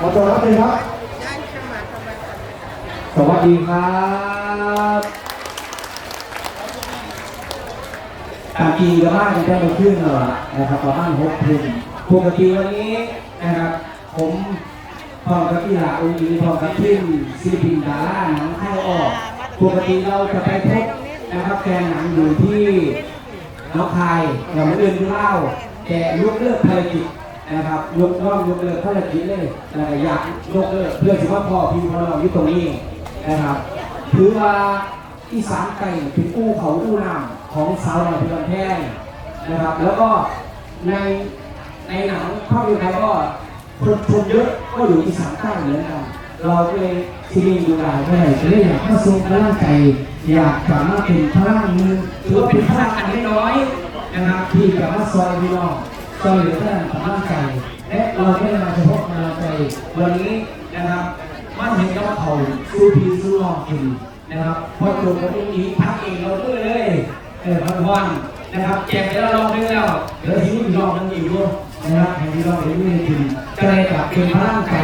ขอต้อนรับเลยครับ สวัสดีครับตามกีกับบ้านจะได้ขึ้นเหรอนะครับประมาณหกทุ่มปกติวันนี้นะครับ ผมพร้อมกับพี่หลาอุ้งอิงพร้อมกับทีมศิลปินดาราหนังเข้าออก ปกติเราจะไปพบนะครับแฟนหนังอยู่ที่น้องคายอย่างอื่นที่เล่าแต่ยกเลิกภารกิจ นะครับยกย่องยกเลิกภารกิจเลยแล้วก็อยากยกเลิกเพื่อที่ว่าพ่อพี่พ่อเราอยู่ตรงนี้นะครับถือว่าอีสานไก่เป็นอู้เขาอู้น้ำของสาวหน่อยพื่อนแพงนะครับ แล้วก็ในในหนังภาพยนตร์ไทยก็คนชมเยอะก็อยู่อีสานใต้เหมือนกันเราก็เลยที่นี่ดูได้ก็เลยจะได้อยากมาทรงพลังใจอยากกลับมาเป็นพลังมือถือว่าเป็นพลังอันน้อยนะครับที่กลับมาซอยพี่น้อง ซอยเหลือท่านพลังใจและเราไม่ได้มาเฉพาะกำลังใจ วันนี้นะครับมาเห็นกับเขาสู้พีสู้น้องกินนะครับพอจบก็ต้องมีพักเองเราด้วยเลยเออพักวันนะครับแจกแล้วรอบนึงแล้วเดี๋ยวทีนี้รอบนึงอีกด้วยนะครับแห่งที่เราเห็นไม่ได้ถึงจะได้กลับเป็นพลังใจ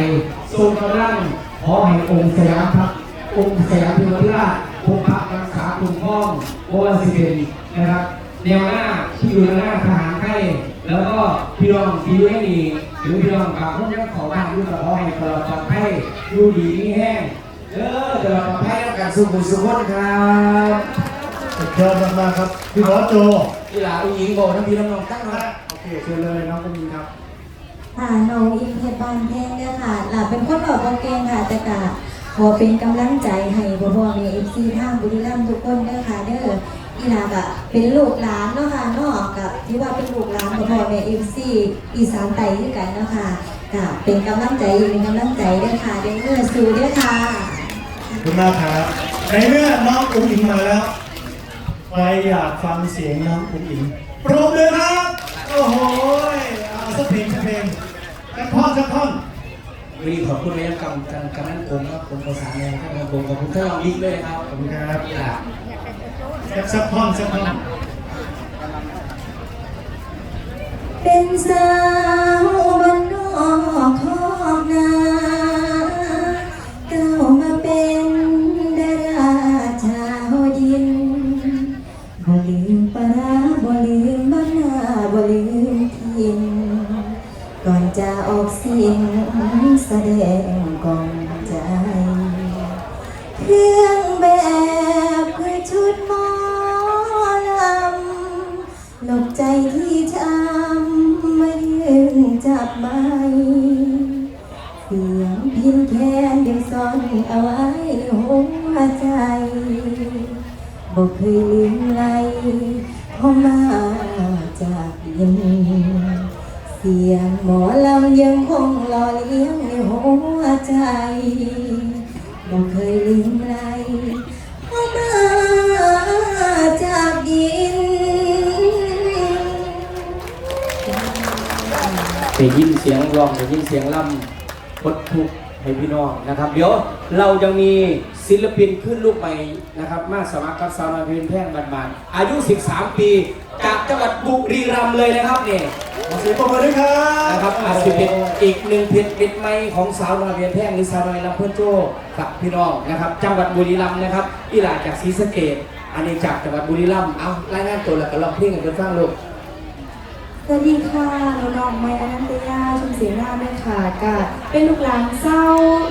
ทรงกำลังขอให้องค์สยามพักองค์สยามพิมพ์ราชพงพักรักษาคุณพ้องโอวันสิเป็นนะครับแนวหน้าที่อยู่หน้าทหารไทย แล้วก็พี่รองพี่ไม่มีหรือพี่รองกับพวกนี้ขอบ้านด้วยขอให้ตลอดปลอดภัยดูดีมีแห้งเออเดี๋ยวเราให้แล้วกันสุขุมสุขคนครับสุดยอดมากๆครับพี่บอสโจอีหลาอุ้งยิงบอกทั้งพี่น้องตั้งนะโอเคเชิญเลยน้องกุ้งครับค่ะน้องอิงเพชรบานแพงเนี่ยค่ะหลาเป็นคนบอกบ่เก่งค่ะแต่กะขอเป็นกำลังใจให้พ่อพ่อแม่เอฟซีทางบุรีรัมย์ทุกคนเด้อค่ะเด้อ อีหลากะเป็นลูกหลานเนาะค่ะเนาะกับที่ว่าเป็นลูกหลานพ่อพ่อแม่เอฟซีอีสานไต่ด้วยกันเนาะค่ะกะเป็นกำลังใจเป็นกำลังใจด้อค่ะเด้เมื่อสู้ด้อค่ะขอบคุณมากครับในเมื่อน้องอุ้งอิงมาแล้วใครอยากฟังเสียงน้องอุ้งอิงปรบเลยครับโอ้โหเอาสักเพลงสักเพลงสักท่อนสักท่อน วันนี้ขอบคุณแม่กำกันกันนั่นผมครับผมประสานงานครับผมขอบคุณท่านรองบิ๊กด้วยนะครับขอบคุณครับอีหลาสักสักท่อนสักท่อนเป็นสาวบ้านนอกคอกนา ใจที่ช้ำไม่ยืนจับไม้เสียงพินแค้นยังซ่อนเอาไว้ในหัวใจบอกเคยลืมไหลพอมาจากดินเสียงหมอลำยังคงหล่อเลี้ยงในหัวใจบอกเคยลืมไห ได้ยินเสียงร้องได้ยินเสียงล่ำพดทุกข์ให้พี่น้องนะครับ เดี๋ยวเราจะมีศิลปินขึ้นลูกใหม่นะครับ มาสมัครกับสาวน้อยเพลินแพร่งบานๆอายุ 13 ปี จากจังหวัดบุรีรัมย์เลยนะครับเนี่ยขอเสียงปรบมือด้วยครับนะครับอาจจะเป็นอีกหนึ่งเพชรปิดไม้ของสาวน้อยเพียนแท่งหรือสาวน้อยลำเพื่อนโจ้กับพี่น้องนะครับ จังหวัดบุรีรัมย์นะครับอีหลาจากศรีสะเกดอันนี้จากจังหวัดบุรีรัมย์เอารายงานตัวแล้วก็ร้องเพลงกันเพื่อนฟังลูกส วัสดีค่ะน้องๆไมอนันตยาชมเสียงหน้าด้วยค่ะกะเป็นลูกหลานเศร้า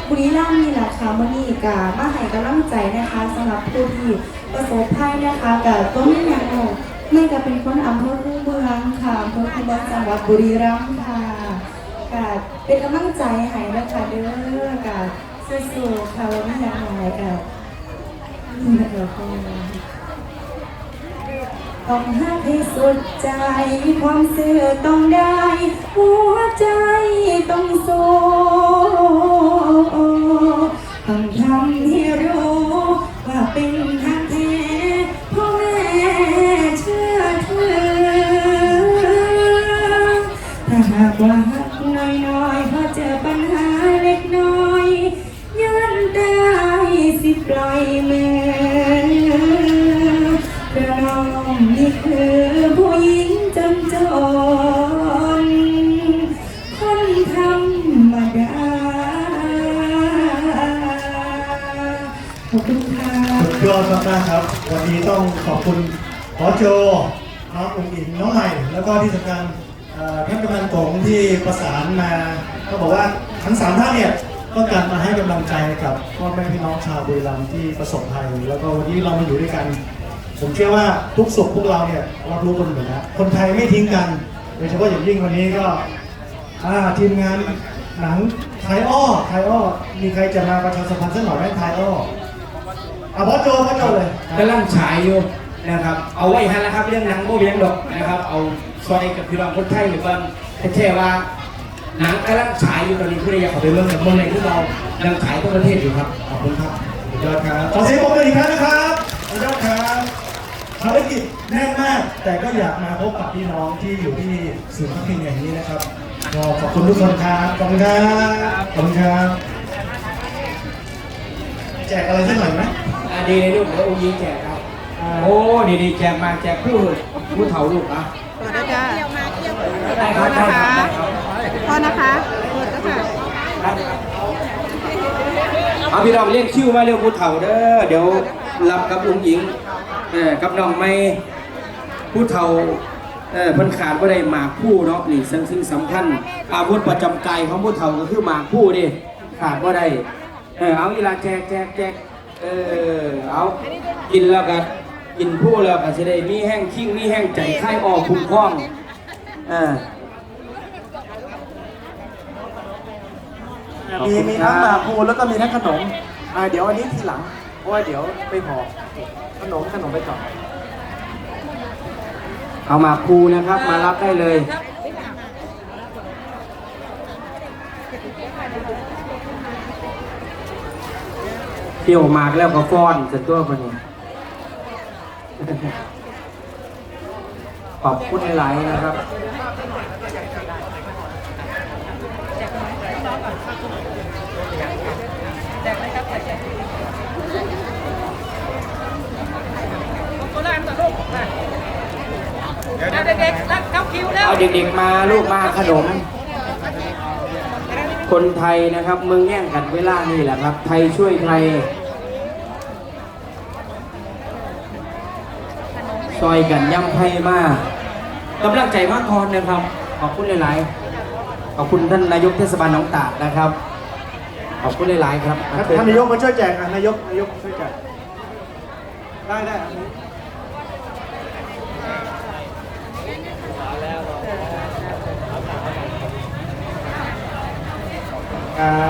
บุรีรัมย์นี่แหละค่ะมื่อนี้กะมาให้กำลังใจนะคะสำหรับผู้ที่ประสบภัยนะคะกะต้นไม่ยังหนกไม่กะเป็นคนอำเภอคูเมืองค่ะอำเภอคูเมืองจังหวัดบุรีรัมย์ค่ะกะเป็นกำลังใจให้นะคะเด้อกะสู้ๆค่ะว่าไม่ยังหายกะนี่แหละค่ะ ต้องหักให้สุดใจ ความเสื่อต้องได้ หัวใจต้องสู้ มากๆครับ วันนี้ต้องขอบคุณขอโจน้องอุ๋งอิงน้องใหม่ แล้วก็ที่สำคัญท่านกำนันกงที่ประสานมา ก็บอกว่าทั้งสามท่านเนี่ยต้องการมาให้กำลังใจกับพ่อแม่พี่น้องชาวบุรีรัมย์ที่ประสบภัย แล้วก็วันนี้เรามาอยู่ด้วยกัน ผมเชื่อว่าทุกสุขพวกเราเนี่ยรับรู้กันหมดแล้วคนไทยไม่ทิ้งกันโดยเฉพาะอย่างยิ่งวันนี้ก็ทีมงานหนังไทยอ้อไทยอ้อมีใครจะมาประชาสัมพันธ์สักหน่อยไหมไทยอ้อ อะพ่อโจพ่อโจเลยกำลังฉายอยู่นะครับ เอาไว้ฮันนะครับ เรื่องหนังโมเบียงดอกนะครับ เอาซอยกับพี่น้องคนไทยหรือว่าแค่ว่าหนังกำลังฉายอยู่ตอนนี้ผู้ใดอยากเข้าไปเรื่องกับเมืองในที่เรากำลังฉายทั่วประเทศอยู่ครับ ขอบคุณครับสุดยอดครับขอเสียงปรบมืออีกครั้งนะครับสุดยอดครับภารกิจแน่นมาก แต่ก็อยากมาพบกับพี่น้องที่อยู่ที่ศูนย์พักพิงอย่างนี้นะครับก็ขอบคุณทุกคนครับ ขอบคุณครับ ขอบคุณครับ แจกอะไรสักหน่อยไหมอะ ดีเลยลูกเดี๋ยวองค์ยิงแจกครับโอ้ดีดีๆแจกมาแจกผู้ผู้เฒ่าลูกอะเปิดแล้วจ้าได้ครับได้ครับได้ครับพอนะคะเปิดแล้วค่ะเอาพี่น้องเรียกคิวมาเร็วผู้เฒ่าเด้อเดี๋ยวรับกับองค์หญิงเออกับน้องไม่ผู้เฒ่าเออเพิ่นขาดบ่ได้หมากผู้เนาะนี่ซึ่งซึ่งสำคัญอาวุธประจำกายของผู้เฒ่าก็คือหมากผู้ดิขาดบ่ได้เออเอาอีหลาแจกแจกแจก เออ เอากินแล้วก็กินผู้แล้วก็สิได้มีแห้งคิ้งมีแห้งใจคลายออกคุ้มครองเออมีมีทั้งหมากภูแล้วก็มีทั้งขนม อ่าเดี๋ยวอันนี้ทีหลัง เพราะว่าเดี๋ยวไปห่อขนมขนมไปก่อน เอาหมากภูนะครับ มารับได้เลยเที่ยวหมากแล้วก็ฟ้อนจะตัวคนนี้ขอบคุณหลายๆนะครับเอาเด็กๆรักเข้าคิวแล้วเอาเด็กๆมาลูกมาขนม คนไทยนะครับเมืองแย่งกันเวลานี่แหละครับ ไทยช่วยไทย ซอยกันย่ำไทยมากกำลังใจมากพรนะครับ ขอบคุณหลาย ๆ ขอบคุณท่านนายกเทศบาลหนองตาดนะครับ ขอบคุณหลาย ๆ ครับท่านนายกมาช่วยแจกอะนายกนายกช่วยแจกได้ได้อันนี้ครับ